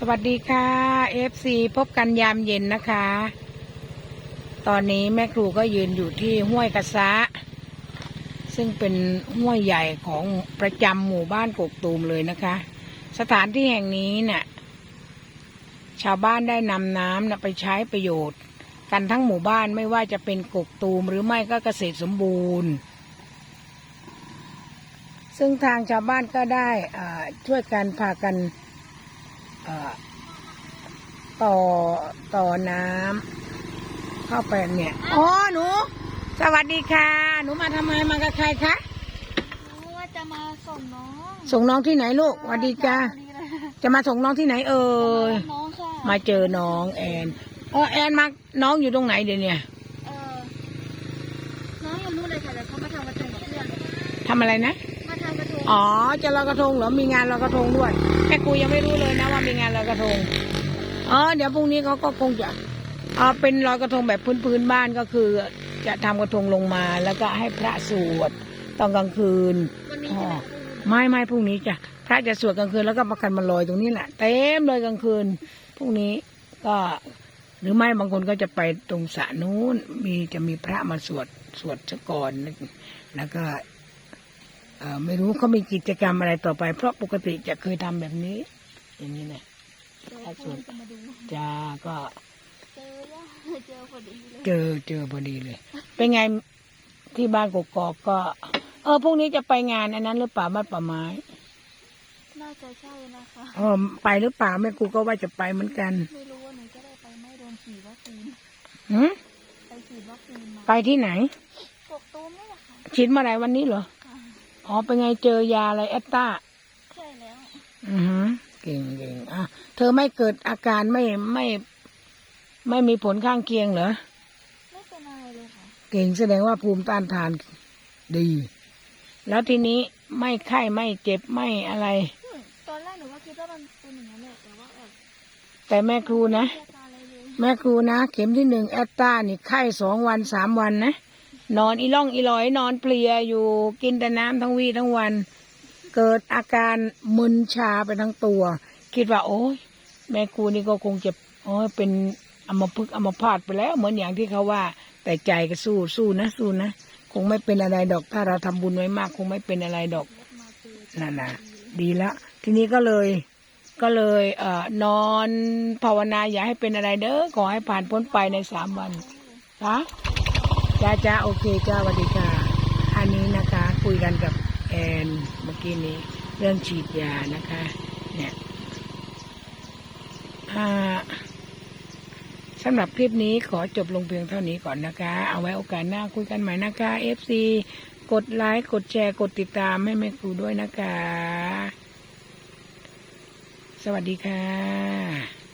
สวัสดีค่ะ FC พบกันยามเย็นนะคะ ตอนนี้แม่ครูก็ยืนอยู่ที่ห้วยกระซะซึ่งเป็นห้วยใหญ่ของประจำหมู่บ้านกกตูมเลยนะคะ สถานที่แห่งนี้เนี่ยชาวบ้านได้นำน้ำนะไปใช้ประโยชน์ กันทั้งหมู่บ้านไม่ว่าจะเป็นกกตูมหรือไม่ก็เกษตรสมบูรณ์ ซึ่งทางชาวบ้านก็ได้ช่วยกันพากัน ต่อต่อน้ำเข้าไปเนี่ยอ๋อหนู สวัสดีค่ะ หนูมาทำไมมากับใครคะรู้ว่าจะมาส่งน้อง ส่งน้องที่ไหนลูกสวัสดีจ้าสวัสดีเลยจะมาส่งน้องที่ไหนเอ่ยน้องค่ะมาเจอน้องแอนอ๋อแอนมาน้องอยู่ตรงไหนเดี๋ยวเนี้เออน้องยังรู้เลยค่ะแต่เขามาทำกระทงกับเพื่อนทำอะไรนะ อ๋อ จะลอยกระทงเหรอ มีงานลอยกระทงด้วยแม่กูยังไม่รู้เลยนะว่ามีงานลอยกระทงอ๋อเดี๋ยวพรุ่งนี้เขาก็คงจะเอาเป็นลอยกระทงแบบพื้นๆบ้านก็คือ จะทำกระทงลงมา แล้วก็ให้พระสวดตอนกลางคืนวันนี้อ๋อใช่ไหมไม่ไม่พรุ่งนี้จ้ะพระจะสวดกลางคืนแล้วก็ประกันมาลอยตรงนี้แหละเต็มเลยกลางคืนพรุ่งนี้ก็หรือไม่บางคนก็จะไปตรงสระนู้นมีจะมีพระมาสวดสวดซะก่อนแล้วก็เอ่อ ไม่รู้เขามีกิจกรรมอะไรต่อไป เพราะปกติจะเคยทำแบบนี้ อย่างนี้นะเดี๋ยวเพื่อนจะมาดูจ้าก็เจอย่าเจอพอดีเลยเจอเจอพอดีเลย เป็นไงที่บ้านกกอกก็ เออพรุ่งนี้จะไปงานอันนั้นหรือเปล่าบ้านป่าไม้น่าจะใช่นะคะเออไปหรือเปล่าแม่กูก็ว่าจะไปเหมือนกันไม่รู้ว่าหนูจะได้ไปไหม่โดนฉีดวัคซีนหืมไปฉีดวัคซีนมาไปที่ไหนกกตูมนี่แหละค่ะฉีดเมื่อไหร่วันนี้เหรอค่ะ อ๋อเป็นไงเจอยาอะไรแอตตาใช่แล้ว อือฮึเก่งเก่งอะเธอไม่เกิดอาการไม่ไม่ ไม่มีผลข้างเคียงเหรอไม่เป็นอะไรเลยค่ะ เก่งแสดงว่าภูมิต้านทานดี แล้วทีนี้ไม่ไข้ไม่เจ็บไม่อะไรอืมตอนแรกหนูก็คิดว่ามันเป็นอย่างนั้นแหละแต่ว่าแบบแต่แม่ครูนะ ไม่อาการอะไรเลย แม่ครูนะ เข็มที่หนึ่งแอตตานี่ไข้สองวันสามวันนะ นอนอีล่องอีลอยนอนเพลียอยู่กินแต่น้ำทั้งวีทั้งวัน เกิดอาการมึนชาไปทั้งตัว คิดว่า โอ้ยแม่ครูนี่ก็คงจะโอ้ยเป็นอมพฤกอมพาตไปแล้ว เหมือนอย่างที่เขาว่า แต่ใจก็สู้สู้นะสู้นะคงไม่เป็นอะไรดอกถ้าเราทำบุญไว้มาก คงไม่เป็นอะไรดอกนั่นนะดีล้วทีนี้ก็เลยก็เลยเอ่อนอนภาวนาอย่าให้เป็นอะไรเด้อขอให้ผ่านพ้นไปในสามวันจ้า จ้าจ้าโอเคจ้าสวัสดีค่ะ อันนี้นะคะคุยกันกับแอนเมื่อกี้นี้เรื่องฉีดยานะคะ เนี่ยสำหรับคลิปนี้ขอจบลงเพียงเท่านี้ก่อนนะคะ เอาไว้โอกาสหน้าคุยกันใหม่นะคะ FC กดไลค์กดแชร์กดติดตามให้แม่ครูด้วยนะคะ สวัสดีค่ะ